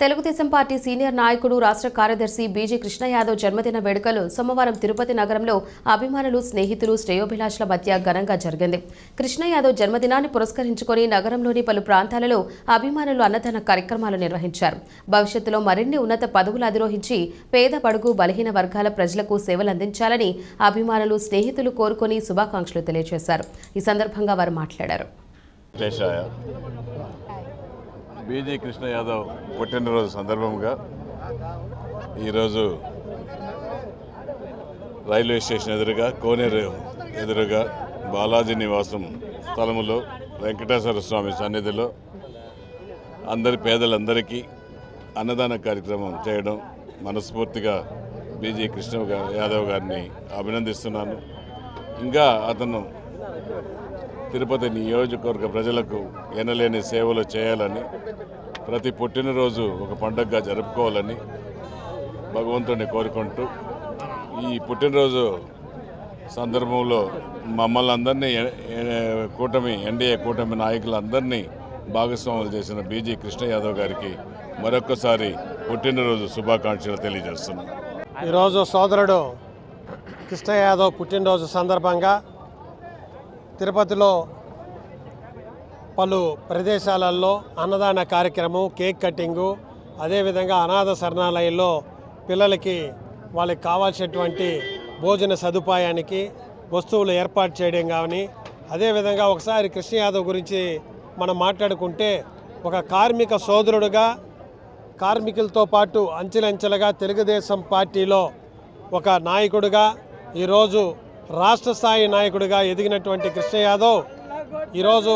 Telugu Desam party senior నాయకుడు రాష్ట్ర కార్యదర్శి బీజీ కృష్ణ యాదవ్ జన్మదిన వేడుకలు సోమవారం తిరుపతి నగరంలో అభిమానులు స్నేహితులు శ్రేయోభిలాషుల మధ్య ఘనంగా జరిగింది. కృష్ణ యాదవ్ జన్మదినాన్ని పురస్కరించుకొని నగరంలోని పలు ప్రాంతాలలో అభిమానులు అన్నదాన కార్యక్రమాలు నిర్వహించారు. భవిష్యత్తులో మరిన్ని ఉన్నత పదవులు అధిరోహించి పేద పడుగు బలహీన వర్గాల ప్రజలకు సేవలు అందించాలని అభిమానులు స్నేహితులు కోరుకొని శుభాకాంక్షలు తెలియజేశారు. ఈ సందర్భంగా వారు మాట్లాడారు. బీజీ కృష్ణ యాదవ్ పుట్టినరోజు సందర్భంగా ఈరోజు రైల్వే స్టేషన్ ఎదురుగా కోనేరు ఎదురుగా బాలాజీ నివాసం స్థలములో వెంకటేశ్వర స్వామి సన్నిధిలో అందరి పేదలందరికీ అన్నదాన కార్యక్రమం చేయడం మనస్ఫూర్తిగా బీజీ కృష్ణ యాదవ్ గారిని అభినందిస్తున్నాను. ఇంకా అతను తిరుపతి నియోజకవర్గ ప్రజలకు ఎనలేని సేవలు చేయాలని ప్రతి పుట్టినరోజు ఒక పండగగా జరుపుకోవాలని భగవంతుడిని కోరుకుంటూ ఈ పుట్టినరోజు సందర్భంలో మమ్మల్ని అందరినీ కూటమి ఎన్డీఏ కూటమి నాయకులందరినీ భాగస్వాములు చేసిన బీజీ కృష్ణ యాదవ్ గారికి మరొకసారి పుట్టినరోజు శుభాకాంక్షలు తెలియజేస్తున్నాను ఈరోజు సోదరుడు కృష్ణ యాదవ్ పుట్టినరోజు సందర్భంగా తిరుపతిలో పలు ప్రదేశాలలో అన్నదాన కార్యక్రమం కేక్ కటింగు అదేవిధంగా అనాథ శరణాలయంలో పిల్లలకి వాళ్ళకి కావాల్సినటువంటి భోజన సదుపాయానికి వస్తువులు ఏర్పాటు చేయడం కానీ అదేవిధంగా ఒకసారి కృష్ణ యాదవ్ గురించి మనం మాట్లాడుకుంటే ఒక కార్మిక సోదరుడుగా కార్మికులతో పాటు అంచెలంచెలుగా తెలుగుదేశం పార్టీలో ఒక నాయకుడుగా ఈరోజు రాష్ట్ర స్థాయి నాయకుడిగా ఎదిగినటువంటి కృష్ణ యాదవ్ ఈరోజు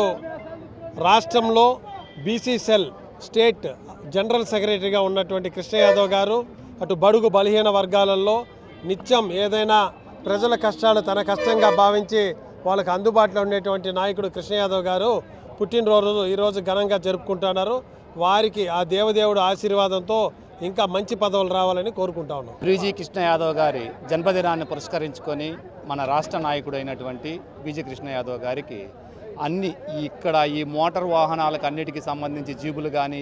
రాష్ట్రంలో బీసీ సెల్ స్టేట్ జనరల్ సెక్రటరీగా ఉన్నటువంటి కృష్ణ యాదవ్ గారు అటు బడుగు బలహీన వర్గాలలో నిత్యం ఏదైనా ప్రజల కష్టాలు తన కష్టంగా భావించి వాళ్ళకు అందుబాటులో ఉండేటువంటి నాయకుడు కృష్ణ యాదవ్ గారు పుట్టినరోజు ఈరోజు ఘనంగా జరుపుకుంటున్నారు. వారికి ఆ దేవదేవుడు ఆశీర్వాదంతో ఇంకా మంచి పదవులు రావాలని కోరుకుంటా ఉన్నాం. బ్రీజీ కృష్ణ యాదవ్ గారి జన్మదినాన్ని పురస్కరించుకొని మన రాష్ట్ర నాయకుడు అయినటువంటి బీజీ కృష్ణ యాదవ్ గారికి అన్ని ఇక్కడ ఈ మోటార్ వాహనాలకు అన్నిటికీ సంబంధించి జీబులు కానీ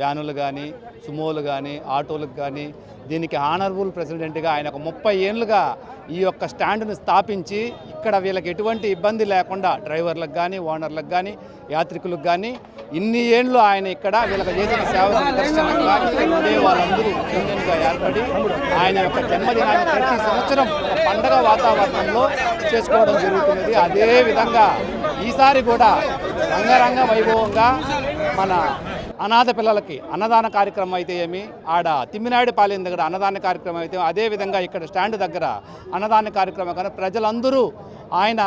వ్యానులు కానీ సుమోలు కానీ ఆటోలకు కానీ దీనికి ఆనరబుల్ ప్రెసిడెంట్గా ఆయన ఒక ముప్పై ఏళ్ళుగా ఈ యొక్క స్టాండ్ను స్థాపించి ఇక్కడ వీళ్ళకి ఎటువంటి ఇబ్బంది లేకుండా డ్రైవర్లకు కానీ ఓనర్లకు కానీ యాత్రికులకు కానీ ఇన్ని ఏళ్ళు ఆయన ఇక్కడ వీళ్ళకి చేసిన సేవ వాళ్ళందరూ యూనియన్గా ఏర్పడి ఆయన యొక్క జన్మదినాన్ని ప్రతి సంవత్సరం పండగ వాతావరణంలో చేసుకోవడం జరుగుతున్నది. అదే విధంగా ఈసారి కూడా రంగరంగ వైభవంగా మన అనాథ పిల్లలకి అన్నదాన కార్యక్రమం అయితే ఏమి ఆడ తిమ్మినాయుడు పాలెం దగ్గర అన్నదాన కార్యక్రమం అయితే అదే విధంగా ఇక్కడ స్టాండ్ దగ్గర అన్నదాన కార్యక్రమం కానీ ప్రజలందరూ ఆయన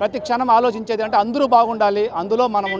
ప్రతి క్షణం ఆలోచించేది అంటే అందరూ బాగుండాలి అందులో మనం